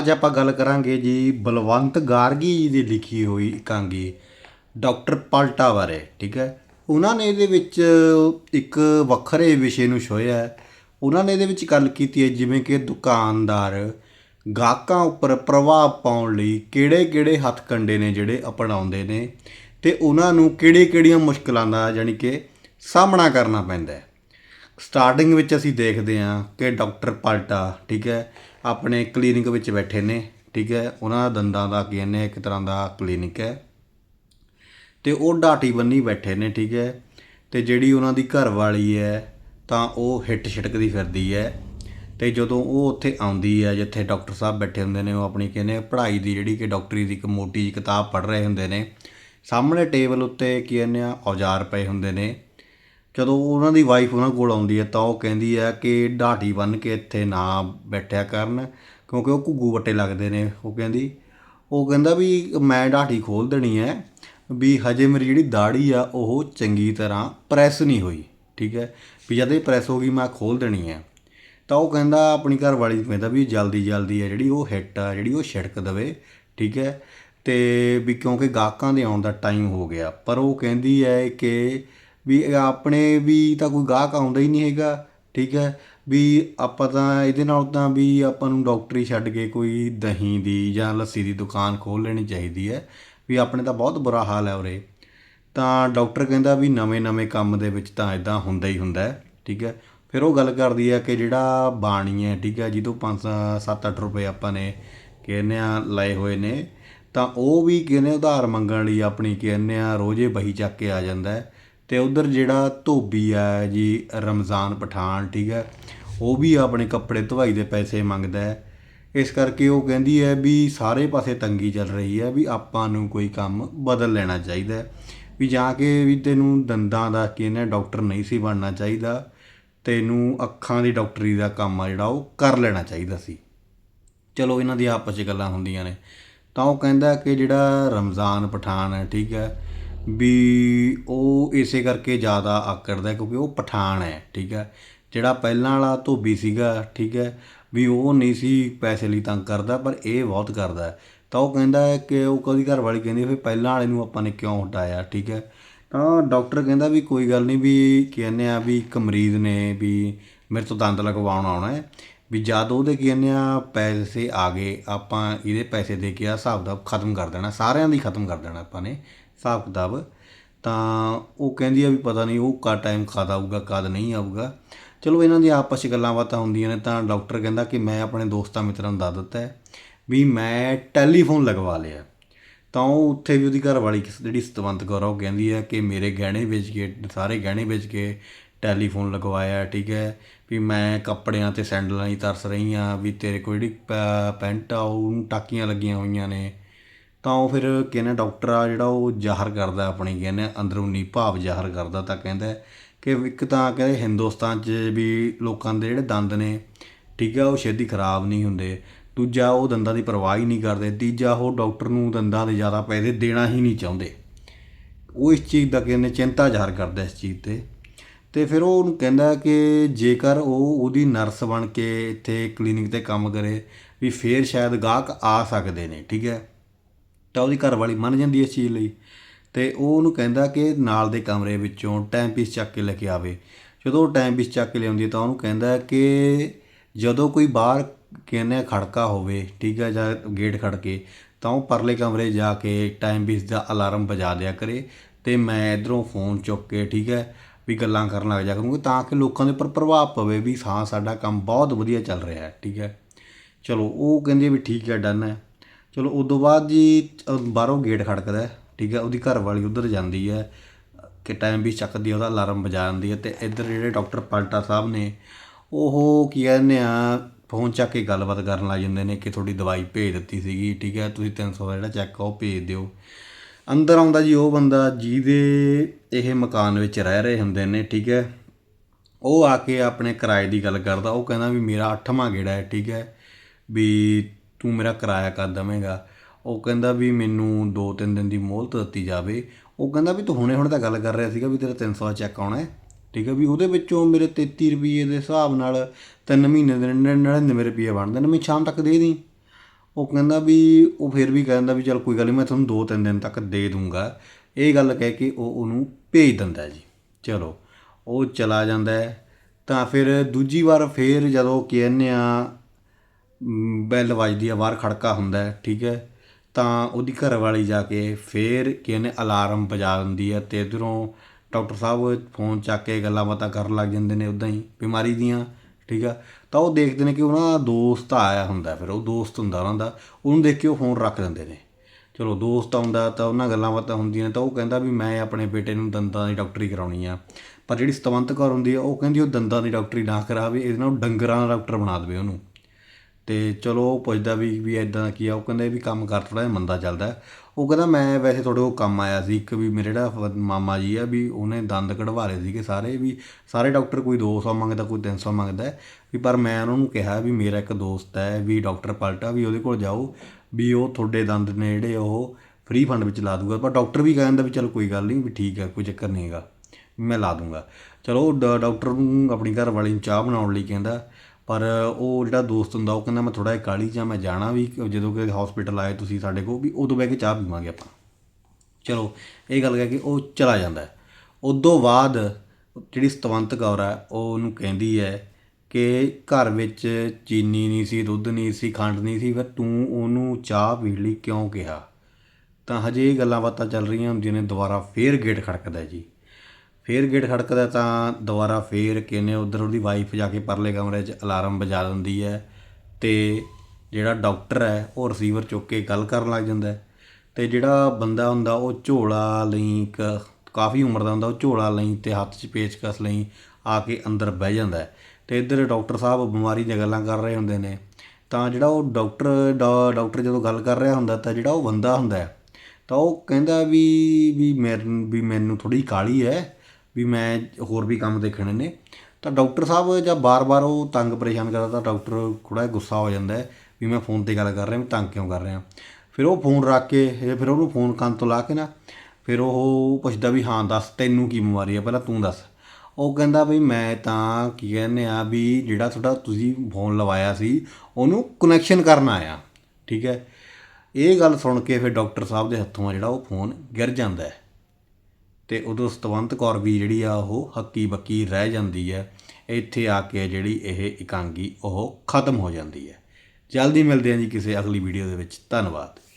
ਅੱਜ ਆਪਾਂ ਗੱਲ ਕਰਾਂਗੇ ਜੀ ਬਲਵੰਤ ਗਾਰਗੀ ਜੀ ਦੀ ਲਿਖੀ ਹੋਈ ਇਕਾਂਗੀ ਡਾਕਟਰ ਪਲਟਾ ਬਾਰੇ, ਠੀਕ ਹੈ? ਉਹਨਾਂ ਨੇ ਇਹਦੇ ਵਿੱਚ ਇੱਕ ਵੱਖਰੇ ਵਿਸ਼ੇ ਨੂੰ ਛੋਹਿਆ ਉਹਨਾਂ ਨੇ ਇਹਦੇ ਵਿੱਚ ਗੱਲ ਕੀਤੀ ਹੈ ਜਿਵੇਂ ਕਿ ਦੁਕਾਨਦਾਰ ਗਾਹਕਾਂ ਉੱਪਰ ਪ੍ਰਭਾਵ ਪਾਉਣ ਲਈ ਕਿਹੜੇ-ਕਿਹੜੇ ਹੱਥਕੰਡੇ ਨੇ ਜਿਹੜੇ ਅਪਣਾਉਂਦੇ ਨੇ ਤੇ ਉਹਨਾਂ ਨੂੰ ਕਿਹੜੀਆਂ-ਕਿਹੜੀਆਂ ਮੁਸ਼ਕਲਾਂ ਦਾ ਜਾਣੀ ਕਿ ਸਾਹਮਣਾ ਕਰਨਾ ਪੈਂਦਾ ਹੈ। ਸਟਾਰਟਿੰਗ ਵਿੱਚ ਅਸੀਂ ਦੇਖਦੇ ਹਾਂ ਕਿ ਡਾਕਟਰ ਪਲਟਾ, ਠੀਕ ਹੈ, ਆਪਣੇ ਕਲੀਨਿਕ ਵਿੱਚ ਬੈਠੇ ਨੇ, ਠੀਕ ਹੈ, ਉਹਨਾਂ ਦਾ ਦੰਦਾਂ ਦਾ ਕੀ ਕਹਿੰਦੇ ਇੱਕ ਤਰ੍ਹਾਂ ਦਾ ਕਲੀਨਿਕ ਹੈ। ਤੇ ਉਹ ਡਾਟੀ ਬੰਨੀ ਬੈਠੇ ਨੇ, ਠੀਕ ਹੈ, ਤੇ ਜਿਹੜੀ ਉਹਨਾਂ ਦੀ ਘਰ ਵਾਲੀ ਹੈ, ਤਾਂ ਉਹ ਹਿੱਟ ਛਿਟਕਦੀ ਫਿਰਦੀ ਹੈ। ਤੇ ਜਦੋਂ ਉਹ ਉੱਥੇ ਆਉਂਦੀ ਹੈ, ਜਿੱਥੇ ਡਾਕਟਰ ਸਾਹਿਬ ਬੈਠੇ ਹੁੰਦੇ ਨੇ, ਉਹ ਆਪਣੀ ਕਹਿੰਦੇ ਪੜ੍ਹਾਈ ਦੀ ਜਿਹੜੀ ਕਿ ਡਾਕਟਰੀ ਦੀ ਇੱਕ ਮੋਟੀ ਕਿਤਾਬ ਪੜ੍ਹ ਰਹੇ ਹੁੰਦੇ ਨੇ, ਸਾਹਮਣੇ ਟੇਬਲ ਉੱਤੇ ਕੀ ਕਹਿੰਦੇ ਆ, ਔਜ਼ਾਰ ਪਏ ਹੁੰਦੇ ਨੇ। ਜਦੋਂ ਉਹਨਾਂ ਦੀ ਵਾਈਫ ਉਹਨਾਂ ਕੋਲ ਆਉਂਦੀ ਹੈ ਤਾਂ ਉਹ ਕਹਿੰਦੀ ਹੈ ਕਿ ਢਾਟੀ ਬੰਨ੍ਹ ਕੇ ਇੱਥੇ ਨਾ ਬੈਠਿਆ ਕਰਨ, ਕਿਉਂਕਿ ਉਹ ਘੁੱਗੂ ਵੱਟੇ ਲੱਗਦੇ ਨੇ, ਉਹ ਕਹਿੰਦੀ, ਉਹ ਕਹਿੰਦਾ ਵੀ ਮੈਂ ਢਾਟੀ ਖੋਲ ਦੇਣੀ ਹੈ ਵੀ ਹਜੇ ਮੇਰੀ ਜਿਹੜੀ ਦਾੜੀ ਆ ਉਹ ਚੰਗੀ ਤਰ੍ਹਾਂ ਪ੍ਰੈਸ ਨਹੀਂ ਹੋਈ, ਠੀਕ ਹੈ, ਵੀ ਜਦ ਇਹ ਪ੍ਰੈਸ ਹੋ ਗਈ ਮੈਂ ਖੋਲ ਦੇਣੀ ਹੈ। ਤਾਂ ਉਹ ਕਹਿੰਦਾ ਆਪਣੀ ਘਰ ਵਾਲੀ ਨੂੰ ਕਹਿੰਦਾ ਵੀ ਜਲਦੀ ਜਲਦੀ ਹੈ ਜਿਹੜੀ ਉਹ ਹਿੱਟ ਆ, ਜਿਹੜੀ ਉਹ ਛਿੜਕ ਦਵੇ, ਠੀਕ ਹੈ, ਤੇ ਵੀ ਕਿਉਂਕਿ ਗਾਹਕਾਂ ਦੇ ਆਉਣ ਦਾ ਟਾਈਮ ਹੋ ਗਿਆ, ਪਰ ਉਹ ਕਹਿੰਦੀ ਹੈ ਕਿ ਵੀ ਆਪਣੇ ਵੀ ਤਾਂ ਕੋਈ ਗਾਹਕ ਆਉਂਦਾ ਹੀ ਨਹੀਂ ਹੈਗਾ, ਠੀਕ ਹੈ? ਵੀ ਆਪਾਂ ਤਾਂ ਇਹਦੇ ਨਾਲ ਤਾਂ ਵੀ ਆਪਾਂ ਨੂੰ ਡਾਕਟਰੀ ਛੱਡ ਕੇ ਕੋਈ ਦਹੀਂ ਦੀ ਜਾਂ ਲੱਸੀ ਦੀ ਦੁਕਾਨ ਖੋਲ੍ਹ ਲੈਣੀ ਚਾਹੀਦੀ ਹੈ, ਵੀ ਆਪਣੇ ਤਾਂ ਬਹੁਤ ਬੁਰਾ ਹਾਲ ਹੈ ਉਰੇ। ਤਾਂ ਡਾਕਟਰ ਕਹਿੰਦਾ ਵੀ ਨਵੇਂ-ਨਵੇਂ ਕੰਮ ਦੇ ਵਿੱਚ ਤਾਂ ਇਦਾਂ ਹੁੰਦਾ ਹੀ ਹੁੰਦਾ ਹੈ, ਠੀਕ ਹੈ? ਫਿਰ ਉਹ ਗੱਲ ਕਰਦੀ ਹੈ ਕਿ ਜਿਹੜਾ ਬਾਣੀ ਹੈ, ਠੀਕ ਹੈ, ਜਿਹਦੋਂ 5 7-8 ਰੁਪਏ ਆਪਾਂ ਨੇ ਕਹਿੰਦੇ ਆ ਲਏ ਹੋਏ ਨੇ, ਤਾਂ ਉਹ ਵੀ ਕਹਿੰਦੇ ਉਧਾਰ ਮੰਗਣ ਲਈ ਆਪਣੀ ਕਹਿੰਦੇ ਆ ਰੋਜ਼ੇ ਬਹੀ ਚੱਕ ਕੇ ਆ ਜਾਂਦਾ ਹੈ। ਅਤੇ ਉੱਧਰ ਜਿਹੜਾ ਧੋਬੀ ਹੈ ਜੀ, ਰਮਜ਼ਾਨ ਪਠਾਨ, ਠੀਕ ਹੈ, ਉਹ ਵੀ ਆਪਣੇ ਕੱਪੜੇ ਧਵਾਈ ਦੇ ਪੈਸੇ ਮੰਗਦਾ ਹੈ। ਇਸ ਕਰਕੇ ਉਹ ਕਹਿੰਦੀ ਹੈ ਵੀ ਸਾਰੇ ਪਾਸੇ ਤੰਗੀ ਚੱਲ ਰਹੀ ਹੈ ਵੀ ਆਪਾਂ ਨੂੰ ਕੋਈ ਕੰਮ ਬਦਲ ਲੈਣਾ ਚਾਹੀਦਾ ਵੀ ਜਾਂ ਕਿ ਵੀ ਤੈਨੂੰ ਦੰਦਾਂ ਦਾ ਕਹਿੰਦੇ ਡਾਕਟਰ ਨਹੀਂ ਸੀ ਬਣਨਾ ਚਾਹੀਦਾ, ਤੈਨੂੰ ਅੱਖਾਂ ਦੀ ਡਾਕਟਰੀ ਦਾ ਕੰਮ ਆ ਜਿਹੜਾ, ਉਹ ਕਰ ਲੈਣਾ ਚਾਹੀਦਾ ਸੀ। ਚਲੋ, ਇਹਨਾਂ ਦੀ ਆਪਸ 'ਚ ਗੱਲਾਂ ਹੁੰਦੀਆਂ ਨੇ। ਤਾਂ ਉਹ ਕਹਿੰਦਾ ਕਿ ਜਿਹੜਾ ਰਮਜ਼ਾਨ ਪਠਾਨ ਹੈ, ਠੀਕ ਹੈ ਵੀ ਉਹ ਇਸੇ ਕਰਕੇ ਜ਼ਿਆਦਾ ਆਕੜਦਾ ਕਿਉਂਕਿ ਉਹ ਪਠਾਨ ਹੈ, ਠੀਕ ਹੈ। ਜਿਹੜਾ ਪਹਿਲਾਂ ਵਾਲਾ ਧੋਬੀ ਸੀਗਾ, ਠੀਕ ਹੈ, ਵੀ ਉਹ ਨਹੀਂ ਸੀ ਪੈਸੇ ਲਈ ਤੰਗ ਕਰਦਾ, ਪਰ ਇਹ ਬਹੁਤ ਕਰਦਾ ਤਾਂ ਉਹ ਕਹਿੰਦਾ ਹੈ ਕਿ ਉਹ ਕਦੀ ਘਰ ਵਾਲੀ ਕਹਿੰਦੀ ਵੀ ਪਹਿਲਾਂ ਵਾਲੇ ਨੂੰ ਆਪਾਂ ਨੇ ਕਿਉਂ ਹਟਾਇਆ? ਠੀਕ ਹੈ। ਤਾਂ ਡਾਕਟਰ ਕਹਿੰਦਾ ਵੀ ਕੋਈ ਗੱਲ ਨਹੀਂ ਵੀ ਕਹਿੰਦੇ ਆ ਵੀ ਇੱਕ ਮਰੀਜ਼ ਨੇ ਵੀ ਮੇਰੇ ਤੋਂ ਦੰਦ ਲਗਵਾਉਣ ਆਉਣਾ ਹੈ। ਵੀ ਜਦ ਉਹਦੇ ਕਹਿੰਦੇ ਆ ਪੈਸੇ ਆ ਗਏ, ਆਪਾਂ ਇਹਦੇ ਪੈਸੇ ਦੇ ਕੇ ਆ ਹਿਸਾਬ ਦਾ ਖਤਮ ਕਰ ਦੇਣਾ, ਸਾਰਿਆਂ ਦੀ ਖਤਮ ਕਰ ਦੇਣਾ ਆਪਾਂ ਨੇ। ਹਿਸਾਬ ਕਿਤਾਬ, ਤਾਂ ਉਹ ਕਹਿੰਦੀ ਆ ਵੀ ਪਤਾ ਨਹੀਂ ਉਹ ਕਦ ਟਾਈਮ ਕਦ ਆਊਗਾ ਕਦ ਨਹੀਂ ਆਊਗਾ। ਚਲੋ ਇਹਨਾਂ ਦੀ ਆਪਸ 'ਚ ਗੱਲਾਂ ਬਾਤਾਂ ਹੁੰਦੀਆਂ ਨੇ, ਤਾਂ ਡਾਕਟਰ ਕਹਿੰਦਾ ਕਿ ਮੈਂ ਆਪਣੇ ਦੋਸਤਾਂ ਮਿੱਤਰਾਂ ਨੂੰ ਦੱਸ ਦਿੱਤਾ ਹੈ ਵੀ ਮੈਂ ਟੈਲੀਫੋਨ ਲਗਵਾ ਲਿਆ। ਤਾਂ ਉਹ ਉੱਥੇ ਵੀ ਉਹਦੀ ਘਰ ਵਾਲੀ ਜਿਹੜੀ ਸਤਵੰਤ ਕੌਰ ਆ, ਉਹ ਕਹਿੰਦੀ ਹੈ ਕਿ ਮੇਰੇ ਗਹਿਣੇ ਵੇਚ ਕੇ, ਸਾਰੇ ਗਹਿਣੇ ਵੇਚ ਕੇ ਟੈਲੀਫੋਨ ਲਗਵਾਇਆ, ਠੀਕ ਹੈ, ਵੀ ਮੈਂ ਕੱਪੜਿਆਂ ਤੇ ਸੈਂਡਲਾਂ ਹੀ ਤਰਸ ਰਹੀ ਆ ਵੀ ਤੇਰੇ ਕੋਲ ਜਿਹੜੀ ਪੈ- ਪੈਂਟ ਆ, ਉਹਨੂੰ ਟਾਕੀਆਂ ਲੱਗੀਆਂ ਹੋਈਆਂ ਨੇ। ਤਾਂ ਉਹ ਫਿਰ ਕਹਿੰਦੇ ਡਾਕਟਰ ਆ ਜਿਹੜਾ ਉਹ ਜ਼ਾਹਰ ਕਰਦਾ ਆਪਣੀ, ਕਹਿੰਦੇ ਅੰਦਰੂਨੀ ਭਾਵ ਜ਼ਾਹਰ ਕਰਦਾ ਤਾਂ ਕਹਿੰਦਾ ਕਿ ਇੱਕ ਤਾਂ ਕਹਿੰਦੇ ਹਿੰਦੁਸਤਾਨ 'ਚ ਵੀ ਲੋਕਾਂ ਦੇ ਜਿਹੜੇ ਦੰਦ ਨੇ, ਠੀਕ ਆ, ਉਹ ਛੇਤੀ ਖਰਾਬ ਨਹੀਂ ਹੁੰਦੇ। ਦੂਜਾ ਉਹ ਦੰਦਾਂ ਦੀ ਪਰਵਾਹ ਹੀ ਨਹੀਂ ਕਰਦੇ। ਤੀਜਾ ਉਹ ਡਾਕਟਰ ਨੂੰ ਦੰਦਾਂ ਦੇ ਜ਼ਿਆਦਾ ਪੈਸੇ ਦੇਣਾ ਹੀ ਨਹੀਂ ਚਾਹੁੰਦੇ। ਉਹ ਇਸ ਚੀਜ਼ ਦਾ ਕਹਿੰਦੇ ਚਿੰਤਾ ਜ਼ਾਹਰ ਕਰਦਾ ਇਸ ਚੀਜ਼ ਤੇ। ਤੇ ਫਿਰ ਉਹ ਉਹਨੂੰ ਕਹਿੰਦਾ ਕਿ ਜੇਕਰ ਉਹ ਉਹਦੀ ਨਰਸ ਬਣ ਕੇ ਇੱਥੇ ਕਲੀਨਿਕ ਤੇ ਕੰਮ ਕਰੇ, ਵੀ ਫੇਰ ਸ਼ਾਇਦ ਗਾਹਕ ਆ ਸਕਦੇ ਨੇ, ਠੀਕ ਹੈ। ਤਾਂ ਉਹਦੀ ਘਰ ਵਾਲੀ ਮੰਨ ਜਾਂਦੀ ਹੈ ਇਸ ਚੀਜ਼ ਲਈ। ਤੇ ਉਹ ਉਹਨੂੰ ਕਹਿੰਦਾ ਕਿ ਨਾਲ ਦੇ ਕਮਰੇ ਵਿੱਚੋਂ ਟਾਈਮ ਪੀਸ ਚੱਕ ਕੇ ਲੈ ਕੇ ਆਵੇ। ਜਦੋਂ ਉਹ ਟਾਈਮ ਪੀਸ ਚੱਕ ਕੇ ਲਿਆਉਂਦੀ ਹੈ ਤਾਂ ਉਹਨੂੰ ਕਹਿੰਦਾ ਕਿ ਜਦੋਂ ਕੋਈ ਬਾਹਰ ਕਹਿੰਦੇ ਖੜਕਾ ਹੋਵੇ, ਠੀਕ ਹੈ ਜਾਂ ਗੇਟ ਖੜਕੇ, ਤਾਂ ਉਹ ਪਰਲੇ ਕਮਰੇ ਜਾ ਕੇ ਟਾਈਮ ਪੀਸ ਦਾ ਅਲਾਰਮ ਵਜਾ ਦਿਆ ਕਰੇ ਤੇ ਮੈਂ ਇਧਰੋਂ ਫੋਨ ਚੁੱਕ ਕੇ, ਠੀਕ ਹੈ, ਵੀ ਗੱਲਾਂ ਕਰਨ ਲੱਗ ਜਾ ਕਰੂੰਗਾ ਤਾਂ ਕਿ ਲੋਕਾਂ ਦੇ ਉੱਪਰ ਪ੍ਰਭਾਵ ਪਵੇ ਵੀ ਹਾਂ, ਸਾਡਾ ਕੰਮ ਬਹੁਤ ਵਧੀਆ ਚੱਲ ਰਿਹਾ ਹੈ, ਠੀਕ ਹੈ। ਚਲੋ, ਉਹ ਕਹਿੰਦੇ ਵੀ ਠੀਕ ਹੈ ਡਨ ਹੈ। ਚਲੋ ਉਦੋਂ ਬਾਅਦ ਜੀ ਬਾਹਰੋਂ ਗੇਟ ਖੜਕਦਾ ਠੀਕ ਹੈ, ਉਹਦੀ ਘਰ ਵਾਲੀ ਉਧਰ ਜਾਂਦੀ ਹੈ, ਕਿ ਟਾਈਮ ਵੀ ਚੱਕਦੀ ਹੈ, ਉਹਦਾ ਅਲਾਰਮ ਵਜਾ ਦਿੰਦੀ ਹੈ ਤੇ ਇੱਧਰ ਜਿਹੜੇ ਡਾਕਟਰ ਪਲਟਾ ਸਾਹਿਬ ਨੇ, ਉਹ ਕੀ ਕਹਿੰਦੇ ਆ ਫੋਨ ਚੱਕ ਕੇ ਗੱਲਬਾਤ ਕਰਨ ਲੱਗ ਜਾਂਦੇ ਨੇ ਕਿ ਤੁਹਾਡੀ ਦਵਾਈ ਭੇਜ ਦਿੱਤੀ ਸੀਗੀ, ਠੀਕ ਹੈ, ਤੁਸੀਂ 300 ਦਾ ਜਿਹੜਾ ਚੈੱਕ ਆ ਉਹ ਭੇਜ ਦਿਓ। ਅੰਦਰ ਆਉਂਦਾ ਜੀ ਉਹ ਬੰਦਾ, ਜਿਹਦੇ ਇਹ ਮਕਾਨ ਵਿੱਚ ਰਹਿ ਰਹੇ ਹੁੰਦੇ ਨੇ, ਠੀਕ ਹੈ, ਉਹ ਆ ਕੇ ਆਪਣੇ ਕਿਰਾਏ ਦੀ ਗੱਲ ਕਰਦਾ, ਉਹ ਕਹਿੰਦਾ ਵੀ ਮੇਰਾ 8ਵਾਂ ਗੇੜਾ ਹੈ, ਠੀਕ ਹੈ, ਵੀ ਤੂੰ ਮੇਰਾ ਕਿਰਾਇਆ ਕਰ ਦੇਵੇਂਗਾ। ਉਹ ਕਹਿੰਦਾ ਵੀ ਮੈਨੂੰ 2-3 ਦਿਨ ਦੀ ਮੋਹਲਤ ਦਿੱਤੀ ਜਾਵੇ। ਉਹ ਕਹਿੰਦਾ ਵੀ ਤੂੰ ਹੁਣੇ ਹੁਣੇ ਤਾਂ ਗੱਲ ਕਰ ਰਿਹਾ ਸੀਗਾ ਵੀ ਤੇਰਾ 300 ਦਾ ਚੈੱਕ ਆਉਣਾ ਹੈ। ਠੀਕ ਹੈ ਵੀ ਉਹਦੇ ਵਿੱਚੋਂ ਮੇਰੇ 33 ਰੁਪਏ ਦੇ ਹਿਸਾਬ ਨਾਲ ਤਿੰਨ ਮਹੀਨੇ ਦੇ 99 ਰੁਪਏ ਬਣਦੇ ਨੇ, ਮੈਂ ਸ਼ਾਮ ਤੱਕ ਦੇ ਦੀ ਉਹ ਕਹਿੰਦਾ ਵੀ, ਉਹ ਫਿਰ ਵੀ ਕਹਿੰਦਾ ਵੀ ਚਲ ਕੋਈ ਗੱਲ ਨਹੀਂ ਮੈਂ ਤੁਹਾਨੂੰ ਦੋ ਤਿੰਨ ਦਿਨ ਤੱਕ ਦੇ ਦੂੰਗਾ। ਇਹ ਗੱਲ ਕਹਿ ਕੇ ਉਹ ਉਹਨੂੰ ਭੇਜ ਦਿੰਦਾ ਜੀ। ਚਲੋ, ਉਹ ਚਲਾ ਜਾਂਦਾ ਹੈ। ਤਾਂ ਫਿਰ ਦੂਜੀ ਵਾਰ ਫਿਰ ਜਦੋਂ ਕਹਿੰਦੇ ਆ ਬੈਲ ਵੱਜਦੀ ਆ, ਬਾਹਰ ਖੜਕਾ ਹੁੰਦਾ ਠੀਕ ਹੈ। ਤਾਂ ਉਹਦੀ ਘਰਵਾਲੀ ਜਾ ਕੇ ਫੇਰ ਕਹਿੰਦੇ ਅਲਾਰਮ ਵਜਾ ਦਿੰਦੀ ਹੈ ਅਤੇ ਇੱਧਰੋਂ ਡਾਕਟਰ ਸਾਹਿਬ ਫੋਨ ਚੱਕ ਕੇ ਗੱਲਾਂ ਬਾਤਾਂ ਕਰਨ ਲੱਗ ਜਾਂਦੇ ਨੇ ਉੱਦਾਂ ਹੀ, ਬਿਮਾਰੀ ਦੀਆਂ, ਠੀਕ ਆ। ਤਾਂ ਉਹ ਦੇਖਦੇ ਨੇ ਕਿ ਉਹਨਾਂ ਦਾ ਦੋਸਤ ਆਇਆ ਹੁੰਦਾ, ਫਿਰ ਉਹ ਦੋਸਤ ਹੁੰਦਾ ਉਹਨਾਂ ਦਾ, ਉਹਨੂੰ ਦੇਖ ਕੇ ਉਹ ਫੋਨ ਰੱਖ ਦਿੰਦੇ ਨੇ। ਚਲੋ ਦੋਸਤ ਆਉਂਦਾ ਤਾਂ ਉਹਨਾਂ ਗੱਲਾਂ ਬਾਤਾਂ ਹੁੰਦੀਆਂ ਨੇ, ਤਾਂ ਉਹ ਕਹਿੰਦਾ ਵੀ ਮੈਂ ਆਪਣੇ ਬੇਟੇ ਨੂੰ ਦੰਦਾਂ ਦੀ ਡਾਕਟਰੀ ਕਰਾਉਣੀ ਆ। ਪਰ ਜਿਹੜੀ ਸਤਵੰਤ ਕੌਰ ਹੁੰਦੀ ਆ, ਉਹ ਕਹਿੰਦੀ ਉਹ ਦੰਦਾਂ ਦੀ ਡਾਕਟਰੀ ਨਾ ਕਰਾਵੇ, ਇਹਦੇ ਨਾਲ ਡੰਗਰਾਂ ਦਾ ਡਾਕਟਰ ਬਣਾ ਦੇਵੇ ਉਹਨੂੰ। ਅਤੇ ਚਲੋ ਉਹ ਪੁੱਛਦਾ ਵੀ ਵੀ ਇੱਦਾਂ ਦਾ ਕੀ ਆ, ਉਹ ਕਹਿੰਦਾ ਵੀ ਕੰਮ ਕਰ ਥੋੜ੍ਹਾ ਜਿਹਾ ਮੰਦਾ ਚੱਲਦਾ ਉਹ ਕਹਿੰਦਾ ਮੈਂ ਵੈਸੇ ਤੁਹਾਡੇ ਕੋਲ ਕੰਮ ਆਇਆ ਸੀ, ਇੱਕ ਵੀ ਮੇਰੇ ਜਿਹੜਾ ਮਾਮਾ ਜੀ ਆ, ਵੀ ਉਹਨੇ ਦੰਦ ਕਢਵਾ ਲਏ ਸੀਗੇ ਸਾਰੇ, ਵੀ ਸਾਰੇ ਡਾਕਟਰ ਕੋਈ 200 ਮੰਗਦਾ, ਕੋਈ 300 ਮੰਗਦਾ ਵੀ ਪਰ ਮੈਂ ਉਹਨਾਂ ਨੂੰ ਕਿਹਾ ਵੀ ਮੇਰਾ ਇੱਕ ਦੋਸਤ ਹੈ, ਵੀ ਡਾਕਟਰ ਪਲਟਾ, ਵੀ ਉਹਦੇ ਕੋਲ ਜਾਓ, ਵੀ ਉਹ ਤੁਹਾਡੇ ਦੰਦ ਨੇ ਜਿਹੜੇ ਉਹ ਫ੍ਰੀ ਫੰਡ ਵਿੱਚ ਲਾ ਦੂਗਾ। ਪਰ ਡਾਕਟਰ ਵੀ ਕਹਿੰਦਾ ਵੀ ਚਲ ਕੋਈ ਗੱਲ ਨਹੀਂ, ਵੀ ਠੀਕ ਹੈ, ਕੋਈ ਚੱਕਰ ਨਹੀਂ ਹੈਗਾ ਮੈਂ ਲਾ ਦੂੰਗਾ। ਚਲੋ ਉਹ ਡਾਕਟਰ ਨੂੰ ਆਪਣੀ ਘਰ ਵਾਲੀ ਨੂੰ ਚਾਹ ਬਣਾਉਣ ਲਈ ਕਹਿੰਦਾ ਪਰ ਉਹ ਜਿਹੜਾ ਦੋਸਤ ਹੁੰਦਾ, ਉਹ ਕਹਿੰਦਾ ਮੈਂ ਥੋੜ੍ਹਾ ਜਿਹਾ ਕਾਲੀ ਜਾਂ ਮੈਂ ਜਾਣਾ ਵੀ, ਜਦੋਂ ਕਿ ਹਸਪੀਟਲ ਆਏ ਤੁਸੀਂ ਸਾਡੇ ਕੋਲ, ਵੀ ਉਦੋਂ ਬਹਿ ਕੇ ਚਾਹ ਪੀਵਾਂਗੇ ਆਪਾਂ। ਚਲੋ, ਇਹ ਗੱਲ ਕਹਿ ਕੇ ਉਹ ਚਲਾ ਜਾਂਦਾ ਹੈ। ਉਦੋਂ ਬਾਅਦ ਜਿਹੜੀ ਸਤਵੰਤ ਕੌਰ ਹੈ, ਉਹ ਉਹਨੂੰ ਕਹਿੰਦੀ ਹੈ ਕਿ ਘਰ ਵਿੱਚ ਚੀਨੀ ਨਹੀਂ ਸੀ, ਦੁੱਧ ਨਹੀਂ ਸੀ, ਖੰਡ ਨਹੀਂ ਸੀ, ਫਿਰ ਤੂੰ ਉਹਨੂੰ ਚਾਹ ਪੀਣ ਲਈ ਕਿਉਂ ਕਿਹਾ? ਤਾਂ ਹਜੇ ਇਹ ਗੱਲਾਂ ਬਾਤਾਂ ਚੱਲ ਰਹੀਆਂ ਹੁੰਦੀਆਂ ਨੇ, ਦੁਬਾਰਾ ਫੇਰ ਗੇਟ ਖੜਕਦਾ ਜੀ। ਫਿਰ ਗੇਟ ਖੜਕਦਾ ਤਾਂ ਦੁਬਾਰਾ ਫੇਰ ਕਿਨੇ ਉਧਰ ਉਹਦੀ ਵਾਈਫ ਜਾ ਕੇ ਪਰਲੇ ਕਮਰੇ 'ਚ ਅਲਾਰਮ ਵਜਾ ਦਿੰਦੀ ਹੈ ਤੇ ਜਿਹੜਾ ਡਾਕਟਰ ਹੈ ਉਹ ਰਿਸੀਵਰ ਚੁੱਕ ਕੇ ਗੱਲ ਕਰਨ ਲੱਗ ਜਾਂਦਾ ਹੈ ਤੇ ਜਿਹੜਾ ਬੰਦਾ ਹੁੰਦਾ ਉਹ ਝੋਲਾ ਲਈ ਇੱਕ ਕਾਫੀ ਉਮਰ ਦਾ ਹੁੰਦਾ, ਉਹ ਝੋਲਾ ਲਈ ਤੇ ਹੱਥ 'ਚ ਪੇਚਕਸ ਲਈ ਆ ਕੇ ਅੰਦਰ ਬਹਿ ਜਾਂਦਾ ਹੈ ਤੇ ਇੱਧਰ ਡਾਕਟਰ ਸਾਹਿਬ ਬਿਮਾਰੀ ਦੀਆਂ ਗੱਲਾਂ ਕਰ ਰਹੇ ਹੁੰਦੇ ਨੇ ਤਾਂ ਜਿਹੜਾ ਉਹ ਡਾਕਟਰ ਡਾ- ਡਾਕਟਰ ਜਦੋਂ ਗੱਲ ਕਰ ਰਿਹਾ ਹੁੰਦਾ ਤਾਂ ਜਿਹੜਾ ਉਹ ਬੰਦਾ ਹੁੰਦਾ ਤਾਂ ਉਹ ਕਹਿੰਦਾ ਵੀ ਵੀ ਮੈਨ, ਵੀ ਮੈਨੂੰ ਥੋੜੀ ਕਾਲੀ ਹੈ ਵੀ ਮੈਂ ਹੋਰ ਵੀ ਕੰਮ ਦੇਖਣੇ ਨੇ। ਤਾਂ ਡਾਕਟਰ ਸਾਹਿਬ ਜਾਂ ਬਾਰ-ਬਾਰ ਉਹ ਤੰਗ ਪਰੇਸ਼ਾਨ ਕਰਦਾ ਤਾਂ ਡਾਕਟਰ ਥੋੜਾ ਜਿਹਾ ਗੁੱਸਾ ਹੋ ਜਾਂਦਾ ਵੀ ਮੈਂ ਫੋਨ ਤੇ ਗੱਲ ਕਰ ਰਿਹਾ ਮੈਂ ਤੰਗ ਕਿਉਂ ਕਰ ਰਿਹਾ। ਫਿਰ ਉਹ ਫੋਨ ਰੱਖ ਕੇ ਫਿਰ ਉਹਨੂੰ ਫੋਨ ਕੰਨ ਤੋਂ ਲਾ ਕੇ ਨਾ, ਫਿਰ ਉਹ ਪੁੱਛਦਾ ਵੀ ਹਾਂ ਦੱਸ, ਤੈਨੂੰ ਕੀ ਬਿਮਾਰੀ ਆ, ਪਹਿਲਾਂ ਤੂੰ ਦੱਸ। ਉਹ ਕਹਿੰਦਾ ਵੀ ਮੈਂ ਤਾਂ ਕੀ ਕਹਿੰਦੇ ਆ ਵੀ ਜਿਹੜਾ ਤੁਹਾਡਾ ਤੁਸੀਂ ਫੋਨ ਲਵਾਇਆ ਸੀ, ਉਹਨੂੰ ਕਨੈਕਸ਼ਨ ਕਰਨ ਆਇਆ। ਠੀਕ ਹੈ। ਇਹ ਗੱਲ ਸੁਣ ਕੇ ਫਿਰ ਡਾਕਟਰ ਸਾਹਿਬ ਦੇ ਹੱਥੋਂ ਆ ਜਿਹੜਾ ਉਹ ਫੋਨ ਗਿਰ ਜਾਂਦਾ ਹੈ। ਅਤੇ ਉਦੋਂ ਸਤਵੰਤ ਕੌਰ ਵੀ ਜਿਹੜੀ ਆ ਉਹ ਹੱਕੀ ਬੱਕੀ ਰਹਿ ਜਾਂਦੀ ਹੈ। ਇੱਥੇ ਆ ਕੇ ਜਿਹੜੀ ਇਹ ਇਕਾਂਗੀ ਉਹ ਖਤਮ ਹੋ ਜਾਂਦੀ ਹੈ। ਜਲਦੀ ਮਿਲਦੇ ਹਾਂ ਜੀ ਕਿਸੇ ਅਗਲੀ ਵੀਡੀਓ ਦੇ ਵਿੱਚ। ਧੰਨਵਾਦ।